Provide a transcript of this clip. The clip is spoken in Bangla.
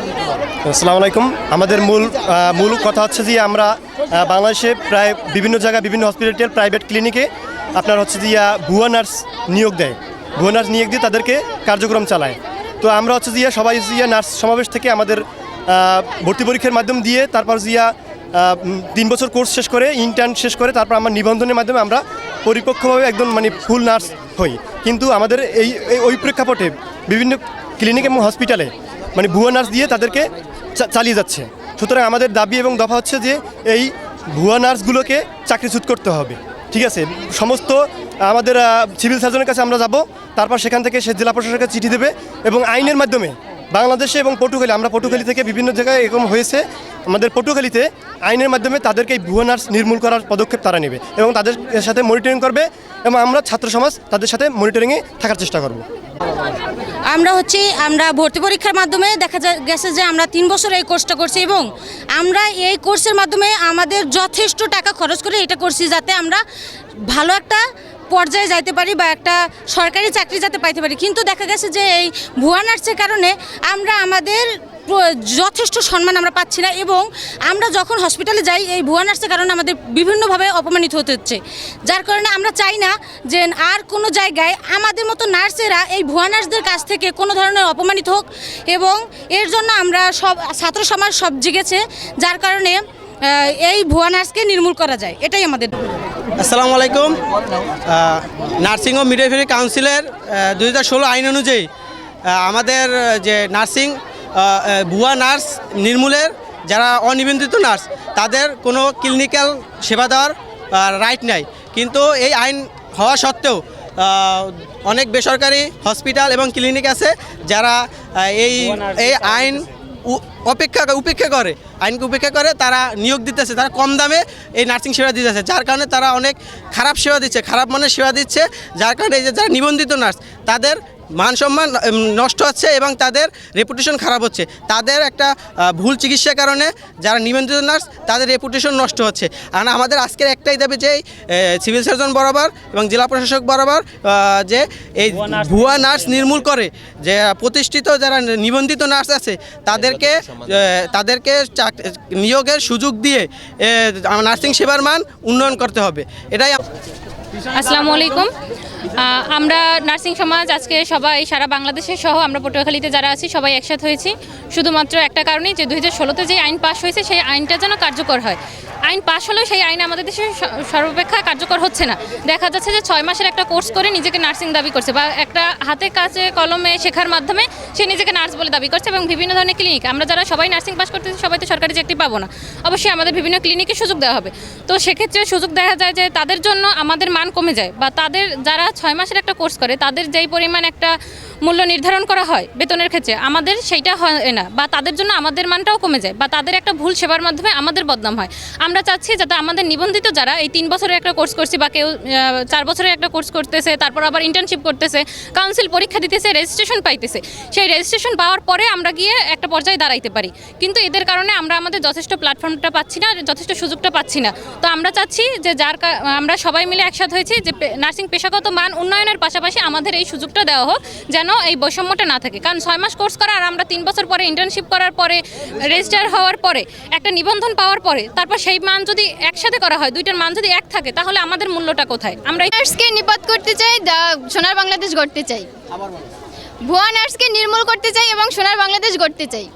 আসসালামু আলাইকুম আমাদের মূল মূল কথা হচ্ছে যে আমরা বাংলাদেশে প্রায় বিভিন্ন জায়গায় বিভিন্ন হসপিটাল প্রাইভেট ক্লিনিকে আপনার হচ্ছে যে ভুয়া নার্স নিয়োগ দেয়। ভুয়া নার্স নিয়োগ দিয়ে তাদেরকে কার্যক্রম চালায়। তো আমরা হচ্ছে যে সবাই ইয়া নার্স সমাবেশ থেকে আমাদের ভর্তি পরীক্ষার মাধ্যম দিয়ে তারপর জিয়া তিন বছর কোর্স শেষ করে ইন্টার্ন শেষ করে, তারপর আমার নিবন্ধনের মাধ্যমে আমরা পরিপক্কভাবে একদম মানে ফুল নার্স হই। কিন্তু আমাদের এই- ওই প্রেক্ষাপটে বিভিন্ন ক্লিনিক এবং হসপিটালে মানে ভুয়া নার্স দিয়ে তাদেরকে চালিয়ে যাচ্ছে। সুতরাং আমাদের দাবি এবং দফা হচ্ছে যে এই ভুয়া নার্সগুলোকে চাকরিচ্যুত করতে হবে। ঠিক আছে? সমস্ত আমাদের সিভিল সার্জনের কাছে আমরা যাব, তারপর সেখান থেকে সে জেলা প্রশাসনকে চিঠি দেবে এবং আইনের মাধ্যমে বাংলাদেশে এবং পটুখালী আমরা পটুখালী থেকে বিভিন্ন জায়গায় এরকম হয়েছে। আমাদের পটুখালীতে আইনের মাধ্যমে তাদেরকে এই ভুয়া নার্স নির্মূল করার পদক্ষেপ তারা নেবে এবং তাদের সাথে মনিটরিং করবে এবং আমরা ছাত্র সমাজ তাদের সাথে মনিটরিংয়ে থাকার চেষ্টা করব। আমরা হচ্ছে, আমরা ভর্তি পরীক্ষার মাধ্যমে দেখা গেছে যে আমরা তিন বছর এই কোর্সটা করছি এবং আমরা এই কোর্সের মাধ্যমে আমাদের যথেষ্ট টাকা খরচ করে এটা করছি যাতে আমরা ভালো একটা পর্যায়ে যাইতে পারি বা একটা সরকারি চাকরি যাতে পাইতে পারি। কিন্তু দেখা গেছে যে এই ভুয়া নার্সের কারণে আমরা আমাদের যথেষ্ট সম্মান আমরা পাচ্ছি না এবং আমরা যখন হসপিটালে যাই, এই ভুয়া নার্সের কারণে আমাদের বিভিন্নভাবে অপমানিত হতে হচ্ছে। যার কারণে আমরা চাই না যে আর কোনো জায়গায় আমাদের মতো নার্সেরা এই ভুয়া নার্সদের কাছ থেকে কোনো ধরনের অপমানিত হোক এবং এর জন্য আমরা সব, ছাত্র সমাজ সব জেগেছে, যার কারণে এই ভুয়া নার্সকে নির্মূল করা যায়। এটাই আমাদের আসসালামু আলাইকুম। নার্সিং ও মিডওয়াইফারি কাউন্সিলের দুই হাজার ষোলো আইন অনুযায়ী আমাদের যে নার্সিং ভুয়া নার্স নির্মূলের, যারা অনিবন্ধিত নার্স, তাদের কোনো ক্লিনিক্যাল সেবা দেওয়ার রাইট নাই। কিন্তু এই আইন হওয়া সত্ত্বেও অনেক বেসরকারি হসপিটাল এবং ক্লিনিক আছে যারা এই এই আইন অপেক্ষা উপেক্ষা করে। আইনকে উপেক্ষা করে, তারা নিয়োগ দিতেছে, তারা কম দামে এই নার্সিং সেবা দিতেছে, যার কারণে তারা অনেক খারাপ সেবা দিচ্ছে। খারাপ মানের সেবা দিচ্ছে, যার কারণে এই যে যারা নিবন্ধিত নার্স, তাদের মান সম্মান নষ্ট হচ্ছে এবং তাদের রেপুটেশন খারাপ হচ্ছে। তাদের একটা ভুল চিকিৎসার কারণে যারা নিবন্ধিত নার্স তাদের রেপুটেশন নষ্ট হচ্ছে। আর আমাদের আজকের একটাই দাবি যে সিভিল সার্জন বরাবর এবং জেলা প্রশাসক বরাবর যে এই ভুয়া নার্স নির্মূল করে। যে প্রতিষ্ঠিত যারা নিবন্ধিত নার্স আছে তাদেরকে তাদেরকে চাক- নিয়োগের সুযোগ দিয়ে নার্সিং সেবার মান উন্নয়ন করতে হবে। এটাই আসসালামু আলাইকুম। আমরা নার্সিং সমাজ, আজকে সবাই সারা বাংলাদেশের সহ আমরা পটুয়াখালীতে যারা আছি, সবাই একসাথে হয়েছি। শুধুমাত্র একটা কারণেই যে দুই হাজার যে আইন পাশ হয়েছে, সেই আইনটা যেন কার্যকর হয়। আইন পাশ হলেও সেই আইন আমাদের দেশে সর্বাপেক্ষা কার্যকর হচ্ছে না। দেখা যাচ্ছে যে ছয় মাসের একটা কোর্স করে নিজেকে নার্সিং দাবি করছে বা একটা হাতে কাছে কলমে শেখার মাধ্যমে সে নিজেকে নার্স বলে দাবি করছে এবং বিভিন্ন ধরনের ক্লিনিক। আমরা যারা সবাই নার্সিং পাস করতেছি, সবাই তো সরকারি চাকরি পাবো না। অবশ্যই আমাদের বিভিন্ন ক্লিনিকে সুযোগ দেওয়া হবে। তো সেক্ষেত্রে সুযোগ দেখা যায় যে তাদের জন্য আমাদের মান কমে যায় বা তাদের যারা ছয় মাসের একটা কোর্স করে, তাদের যেই পরিমাণ একটা মূল্য নির্ধারণ করা হয় বেতনের ক্ষেত্রে, আমাদের সেইটা হয় না বা তাদের জন্য আমাদের মানটাও কমে যায় বা তাদের একটা ভুল সেবার মাধ্যমে আমাদের বদনাম হয়। আমরা চাচ্ছি যাতে আমাদের নিবন্ধিত যারা এই তিন বছরের একটা কোর্স করছি বা কেউ চার বছরের একটা কোর্স করতেছে, তারপর আবার ইন্টার্নশিপ করতেছে কাউন্সিল পরীক্ষা দিতেছে রেজিস্ট্রেশন পাইতেছে, সেই রেজিস্ট্রেশন পাওয়ার পরে আমরা গিয়ে একটা পর্যায়ে দাঁড়াইতে পারি। কিন্তু এদের কারণে আমরা আমাদের যথেষ্ট প্ল্যাটফর্মটা পাচ্ছি না, যথেষ্ট সুযোগটা পাচ্ছি না। তো আমরা চাচ্ছি যে যার আমরা সবাই মিলে একসাথে হয়েছি যে পে- নার্সিং পেশাগত মান উন্নয়নের পাশাপাশি আমাদের এই সুযোগটা দেওয়া হোক যেন এই বৈষম্যটা না থাকে। কারণ ছয় মাস কোর্স করা আর আমরা তিন বছর পরে ইন্টার্নশিপ করার পরে রেজিস্টার হওয়ার পরে একটা নিবন্ধন পাওয়ার পরে তারপর সেই মান যদি একসাথে করা হয় দুইটার মান যদি এক থাকে তাহলে আমাদের মূল্যটা কোথায়? আমরা নার্সকে নিপাত করতে চাই দা- সোনার বাংলাদেশ গড়তে চাই। ভুয়া নার্সকে নির্মূল করতে চাই এবং সোনার বাংলাদেশ গড়তে চাই।